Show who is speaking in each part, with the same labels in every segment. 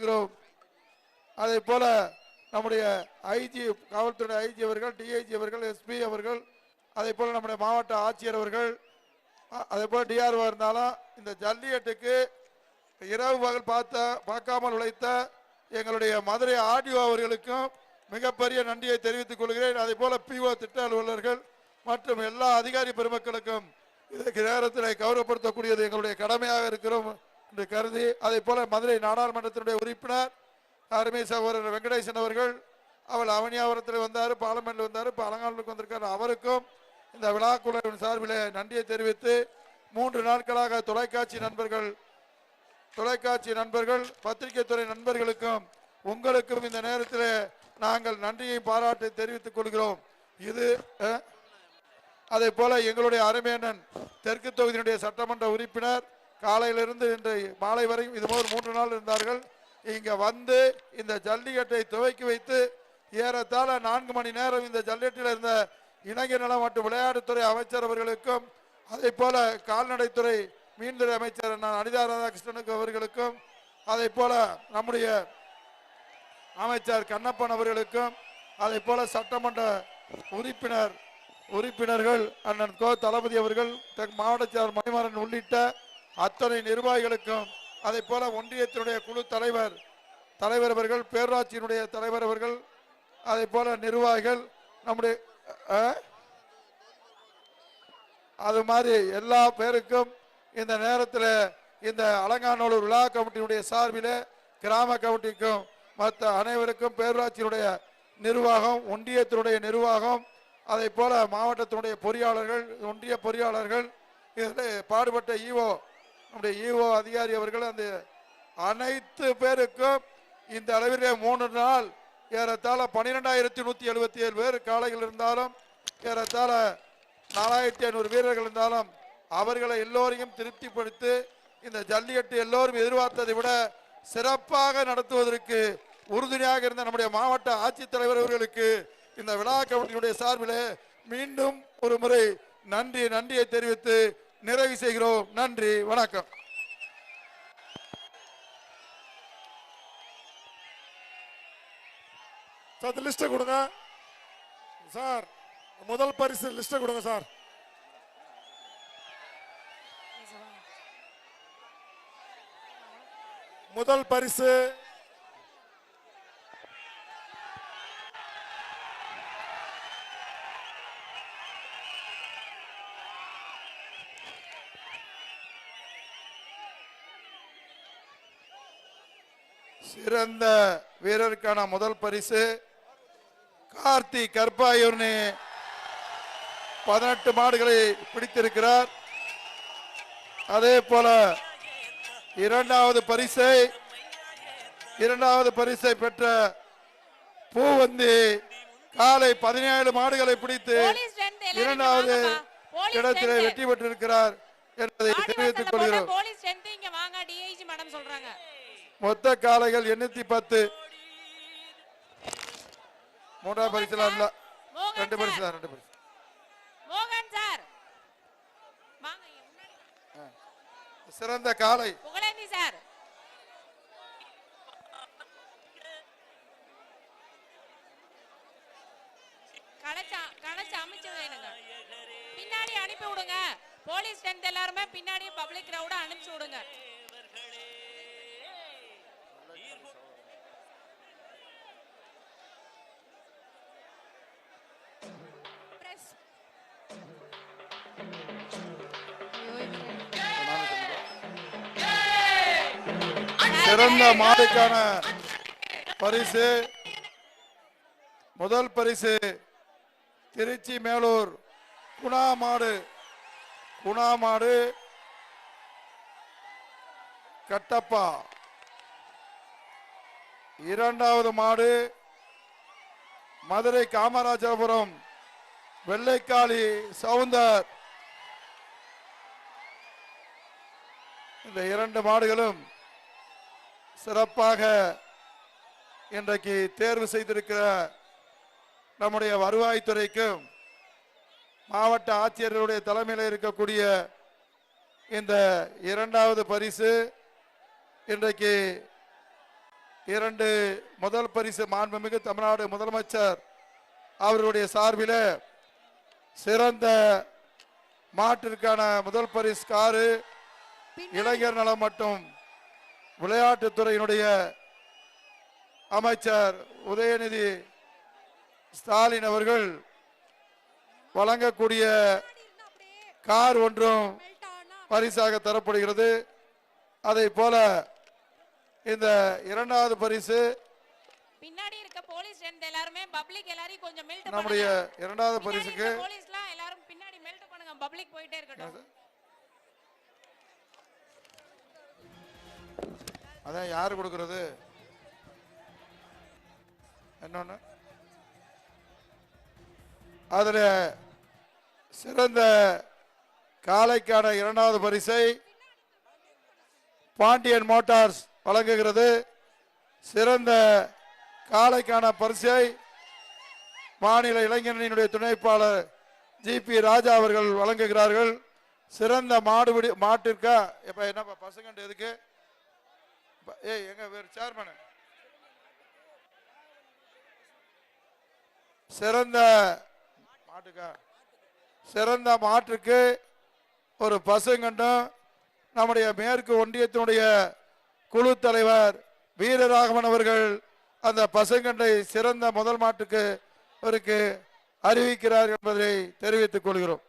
Speaker 1: கொள்கிறோம் அதே போல நம்முடைய ஐஜி காவல்துறை ஐஜி அவர்கள் டிஐஜி அவர்கள் எஸ்பி அவர்கள் அதே போல நம்முடைய மாவட்ட ஆட்சியர் அவர்கள் அதே போல டிஆர்ஓ இருந்தாலும் இந்த ஜல்லிக்கட்டுக்கு இரவு பகல் பார்த்த பார்க்காமல் உழைத்த எங்களுடைய மதுரை ஆடிஓ அவர்களுக்கும் மிகப்பெரிய நன்றியை தெரிவித்துக் கொள்கிறேன். அதே போல பிஓ திட்ட அலுவலர்கள் மற்றும் எல்லா அதிகாரி பெருமக்களுக்கும் இதற்கு நேரத்தில் கௌரவப்படுத்தக்கூடியது எங்களுடைய கடமையாக இருக்கிறோம். என்று கருதி அதே போல மதுரை நாடாளுமன்றத்தினுடைய உறுப்பினர் அருமை சகோதரர் வெங்கடேசன் அவர்கள் அவள் அவனியாபுரத்தில் வந்தார் பார்லமெண்ட்ல வந்தார் இப்போ அலங்காநல்லூருக்கு வந்திருக்கார். அவருக்கும் இந்த விழாக்குழுவின் சார்பில் நன்றியை தெரிவித்து மூன்று நாட்களாக தொலைக்காட்சி நண்பர்கள் தொலைக்காட்சி நண்பர்கள் பத்திரிகை துறை நண்பர்களுக்கும் உங்களுக்கும் இந்த நேரத்தில் நாங்கள் நன்றியை பாராட்டி தெரிவித்துக் கொள்கிறோம். இது அதே போல எங்களுடைய அருமையண்ணன் தெற்கு தொகுதியினுடைய சட்டமன்ற உறுப்பினர் காலையிலிருந்து இன்று மாலை வரையும் இது போல் மூன்று நாள் இருந்தார்கள். இங்கே வந்து இந்த ஜல்லிக்கட்டை துவக்கி வைத்து ஏறத்தாழ நான்கு மணி நேரம் இந்த ஜல்லிக்கட்டில் இருந்த இளைஞர் நலம் மற்றும் விளையாட்டுத்துறை அமைச்சர் அவர்களுக்கும் அதே போல கால்நடைத்துறை மீன்துறை அமைச்சர் நான் அனிதா ராதாகிருஷ்ணனுக்கு அவர்களுக்கும் அதே போல நம்முடைய அமைச்சர் கண்ணப்பன் அவர்களுக்கும் அதே போல சட்டமன்ற உறுப்பினர் உறுப்பினர்கள் அண்ணன் கோ தளபதி அவர்கள் மாவட்ட செயலர் மணிமாறன் உள்ளிட்ட அத்தனை நிர்வாகிகளுக்கும் அதே போல ஒன்றியத்தினுடைய குழு தலைவர் தலைவர் அவர்கள் பேரூராட்சியினுடைய தலைவர் அவர்கள் அதே போல நிர்வாகிகள் நம்முடைய அது மாதிரி எல்லா பேருக்கும் இந்த நேரத்தில் இந்த அலங்காநல்லூர் விழா கமிட்டியினுடைய சார்பில் கிராம கமிட்டிக்கும் மற்ற அனைவருக்கும் பேரூராட்சியினுடைய நிர்வாகம் ஒன்றியத்தினுடைய நிர்வாகம் அதை போல மாவட்டத்தினுடைய பொறியாளர்கள் ஒன்றிய பொறியாளர்கள் இதில் பாடுபட்ட ஈஓ நம்முடைய ஈஓ அதிகாரி அவர்கள் அந்த அனைத்து பேருக்கும் இந்த அளவிலே மூணு நாள் ஏறத்தாழ பன்னிரெண்டாயிரத்தி நூற்றி எழுபத்தி ஏழு பேர் காலையில் இருந்தாலும் ஏறத்தாழ நாலாயிரத்தி ஐநூறு வீரர்கள் இருந்தாலும் அவர்களை எல்லோரையும் திருப்திப்படுத்தி இந்த ஜல்லிக்கட்டு எல்லோரும் எதிர்பார்த்ததை விட சிறப்பாக நடத்துவதற்கு உறுதுணையாக இருந்த நம்முடைய மாவட்ட ஆட்சித்தலைவர் அவர்களுக்கு இந்த விழா கமிட்டியுடைய சார்பிலே மீண்டும் ஒரு முறை நன்றி நன்றியை தெரிவித்து நிறைவு செய்கிறோம். நன்றி வணக்கம்.
Speaker 2: சார் லிஸ்ட்டை கொடுங்க. சார் முதல் பரிசு லிஸ்ட்டை கொடுங்க சார். முதல் பரிசு
Speaker 1: சிறந்த வீரருக்கான முதல் பரிசு கார்த்தி கற்பாயூர்னி பதினெட்டு மாடுகளை பிடித்திருக்கிறார். அதே போல இரண்டாவது பரிசை இரண்டாவது பரிசை பெற்ற பூவந்தி காலை பதினேழு மாடுகளை பிடித்து இரண்டாவது இடத்திலே. வெற்றி பெற்றிருக்கிறார் என்பதை தெரிவித்துக் கொள்கிறோம். மொத்த காளைகள் எண்ணூத்தி பத்து. மூன்றாவது பரிசுலாம் இல்ல.
Speaker 3: மோகன்
Speaker 1: ரெண்டு. பரிசு தான் ரெண்டு பரிசு. சிறந்த
Speaker 3: சார். வேணுங்க பின்னாடி அனுப்பி விடுங்க. போலீஸ் ஸ்ட்ரென்த் எல்லாருமே பின்னாடி பப்ளிக் கிரௌட அனுப்பிச்சு விடுங்க.
Speaker 1: சிறந்த மாடுக்கான பரிசு. முதல் பரிசு திருச்சி மேலூர் குணா மாடு குணா மாடு கட்டப்பா. இரண்டாவது மாடு மதுரை காமராஜபுரம் வெள்ளைக்காளி சவுந்தர். இந்த இரண்டு மாடுகளும் சிறப்பாக இன்றைக்கு தேர்வு செய்திருக்கிற நம்முடைய வருவாய்த்துறைக்கும் மாவட்ட ஆட்சியர்களுடைய தலைமையில் இருக்கக்கூடிய இந்த இரண்டாவது பரிசு இன்றைக்கு இரண்டு முதல் பரிசு மாண்புமிகு தமிழ்நாடு முதலமைச்சர் அவர்களுடைய சார்பில் சிறந்த மாட்டிற்கான முதல் பரிசு காரு இளைஞர் நலம் மற்றும் விளையாட்டுத்துறையினுடைய அமைச்சர் உதயநிதி ஸ்டாலின் அவர்கள் வழங்கக்கூடிய கார் ஒன்றும் பரிசாக தரப்படுகிறது. அதை போல இந்த இரண்டாவது பரிசு
Speaker 3: பின்னாடி இருக்க போலீஸ் எல்லாருமே பப்ளிக் எல்லாரையும் கொஞ்சம் மெல்ட்
Speaker 1: நம்முடைய இரண்டாவது பரிசுக்கு
Speaker 3: போலீஸ்லாம் எல்லாரும் பின்னாடி மெல்ட் பண்ணுங்க. பப்ளிக் போயிட்டே இருக்கட்டும்.
Speaker 1: அதான் யார் கொடுக்கறது? என்னொன்னு? அதில் சிறந்த காளைக்கான இரண்டாவது பரிசை பாண்டியன் மோட்டார்ஸ் வழங்குகிறது. சிறந்த காளைக்கான பரிசை மாநில இளைஞரணியினுடைய துணைப்பாளர் ஜிபி ராஜா அவர்கள் வழங்குகிறார்கள். சிறந்த மாடுபிடி மாட்டிற்கா? இப்போ என்னப்பா பசங்க எதுக்கு? ஏய் எங்க வேறு சேர்மனு சிறந்த மாட்டுக்கா. சிறந்த மாட்டுக்கு ஒரு பசுங்கண்டும். நம்முடைய மேற்கு ஒன்றியத்தினுடைய குழு தலைவர் வீரராகவன் அவர்கள் அந்த பசுங்கண்டை சிறந்த முதல் மாட்டுக்கு அவருக்கு அறிவிக்கிறார் என்பதை தெரிவித்துக் கொள்கிறோம்.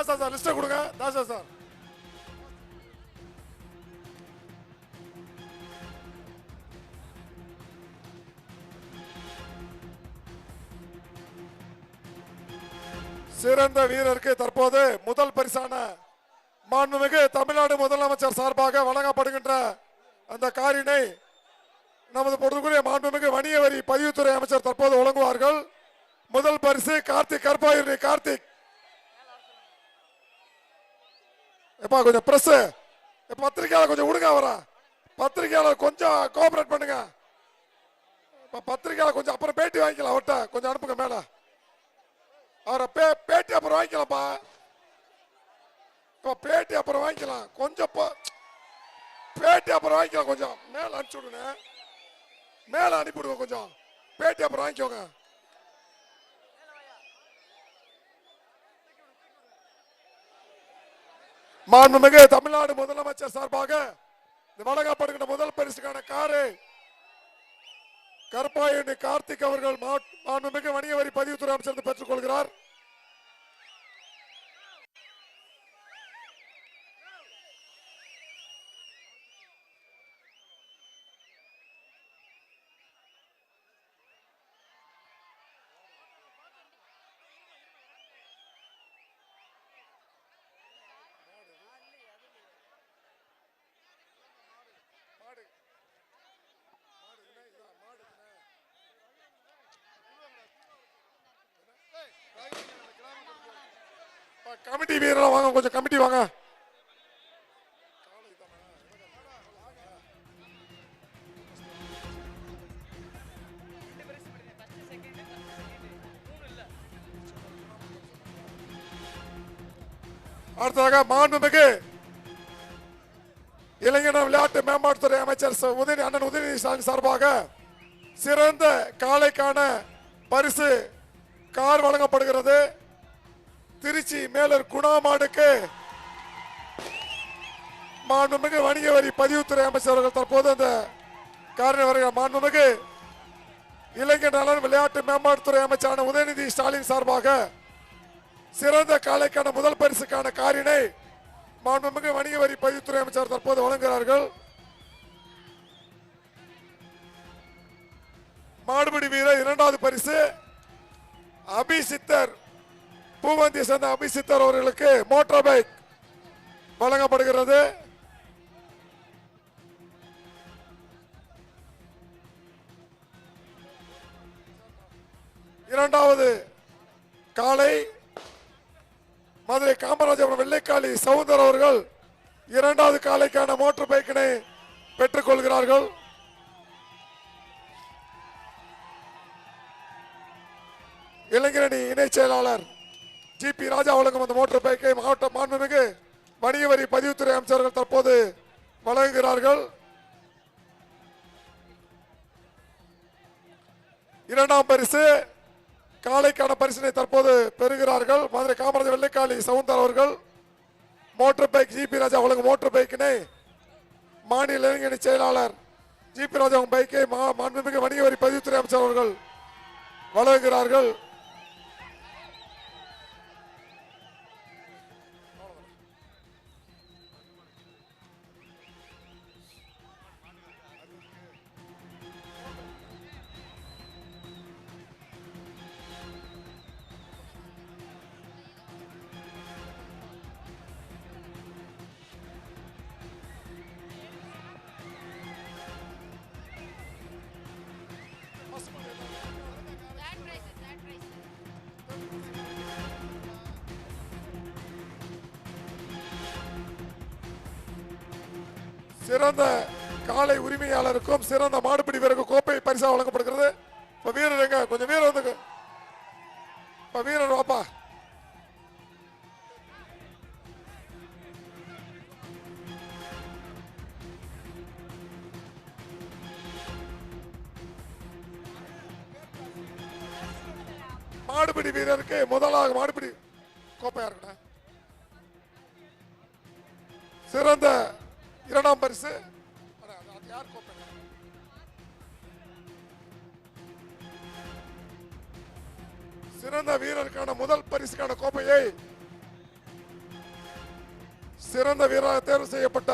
Speaker 2: தாசா சார் லிஸ்ட்டை கொடுங்க. தாசா சார். சிறந்த வீரருக்கு தற்போது முதல் பரிசான மாண்புமிகு தமிழ்நாடு முதலமைச்சர் சார்பாக வழங்கப்படுகின்ற அந்த காரினை நமது பொறுத்துக்குரிய மாண்புமிகு வணிக வரி பதிவுத்துறை அமைச்சர் தற்போது வழங்குவார்கள். முதல் பரிசு கார்த்திக் கற்பாயிரி கார்த்திக் எப்பா கொஞ்சம் பிரஸ் பத்திரிக்கையாளர் கொஞ்சம் விடுங்க அவரா. பத்திரிக்கையாளர் கொஞ்சம் கோஆபரேட் பண்ணுங்க. பத்திரிக்கையாளர் கொஞ்சம் அப்புறம் பேட்டி வாங்கிக்கலாம் அவர்கிட்ட. கொஞ்சம் அனுப்புங்க மேல. அவரை பே பேட்டி அப்புறம் வாங்கிக்கலாம்ப்பா. இப்போ பேட்டி அப்புறம் வாங்கிக்கலாம். கொஞ்சம் பேட்டி அப்புறம் வாங்கிக்கலாம் கொஞ்சம். மேலே அனுப்பிச்சு விடுங்க. மேலே அனுப்பிவிடுங்க கொஞ்சம். பேட்டி அப்புறம் வாங்கிக்கோங்க. மாண்புமிகு தமிழ்நாடு முதலமைச்சர் சார்பாக இந்த வழங்கப்படுகின்ற முதல் பரிசுக்கான காரு கருப்பாயணி கார்த்திக் அவர்கள் மாண்புமிகு வணிக வரி பதிவுத்துறை அமைச்சர் பெற்றுக் கொள்கிறார் கமிட்டி வீரர் வாங்க கொஞ்சம் கமிட்டி வாங்க. அடுத்ததாக மாண்புமிகு இளைஞர் விளையாட்டு மேம்பாட்டுத்துறை அமைச்சர் உதயநிதி அண்ணன் உதயநிதி ஸ்டாலின் சார்பாக சிறந்த காளைக்கான பரிசு கார் வழங்கப்படுகிறது. திருச்சி மேலர் குணாமாடுக்கு மாண்புமிகு வணிக வரி பதிவுத்துறை அமைச்சர் அவர்கள் தற்போது அந்த காரணி வருகிறார் மாண்புமிகு இளைஞர் நலன் விளையாட்டு மேம்பாட்டுத்துறை அமைச்சரான உதயநிதி ஸ்டாலின் சார்பாக சிறந்த காலைக்கான முதல் பரிசுக்கான காரினை மாண்புமிகு வணிக வரி பதிவுத்துறை அமைச்சர் தற்போது வழங்குகிறார்கள். மாடுபிடி வீரர் இரண்டாவது பரிசு அபிசித்தர் பூவந்தி சேர்ந்த அபிசித்தர் அவர்களுக்கு மோட்டார் பைக் வழங்கப்படுகிறது. இரண்டாவது காலை மதுரை காமராஜபுரம் வெள்ளைக்காளி சவுந்தர் அவர்கள் இரண்டாவது காலைக்கான மோட்டார் பைக்கினை பெற்றுக் கொள்கிறார்கள். இளைஞரணி இணை செயலாளர் ஜிபி ராஜா வழங்கும் அந்த மோட்டார் பைக்கை மாவட்ட மாண்புமிகு வணிக வரி பதிவுத்துறை அமைச்சர்கள் தற்போது வழங்குகிறார்கள். இரண்டாம் பரிசு காலைக்கான பரிசினை தற்போது பெறுகிறார்கள். மதுரை காமராஜர் வெள்ளைக்காளி சவுந்தர் அவர்கள். மோட்டார் பைக் ஜிபி ராஜா வழங்கும் மோட்டார் பைக்கினை மாநில இளைஞரணி செயலாளர் ஜிபி ராஜா பைக்கை மா- மாண்புமிகு வணிக வரி பதிவுத்துறை அமைச்சர் அவர்கள் வழங்குகிறார்கள். சிறந்த காலை உரிமையாளருக்கும் சிறந்த மாடுபிடி வீரருக்கும் கோப்பை பரிசா வழங்கப்படுகிறது. இப்போ வீரர் எங்க? கொஞ்சம் வீரர் வந்து இப்போ வீரர் வாப்பா. மாடுபிடி வீரருக்கு முதலாக மாடுபிடி கோப்பையா இருக்கணும். சிறந்த இரண்டாம் பரிசு. யார் கோப்பை? சிறந்த வீரருக்கான முதல் பரிசுக்கான கோப்பையை சிறந்த வீரராக தேர்வு செய்யப்பட்ட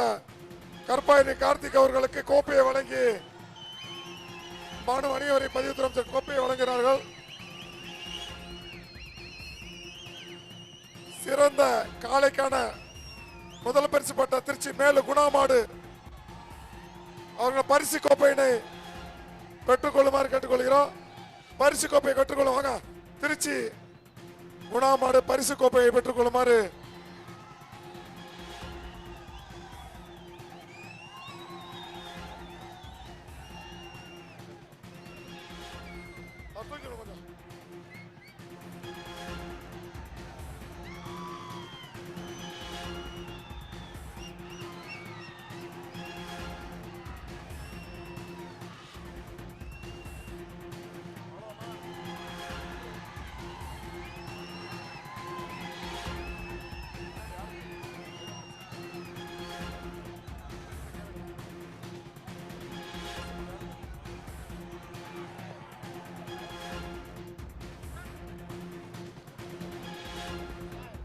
Speaker 2: கற்பாயினி கார்த்திக் அவர்களுக்கு கோப்பையை வழங்கி மாணவ அணிவரை பதிவுத்துறை அமைச்சர் கோப்பையை வழங்குகிறார்கள் சிறந்த காளைக்கான முதல் பரிசு பட்ட திருச்சி மேலு குணாமாடு. அவர்கள் பரிசு கோப்பையினை பெற்றுக்கொள்ளுமாறு கேட்டுக்கொள்கிறோம். பரிசு கோப்பையை கற்றுக்கொள்ளும் வாங்க திருச்சி குணாமாடு பரிசு கோப்பையை பெற்றுக்கொள்ளுமாறு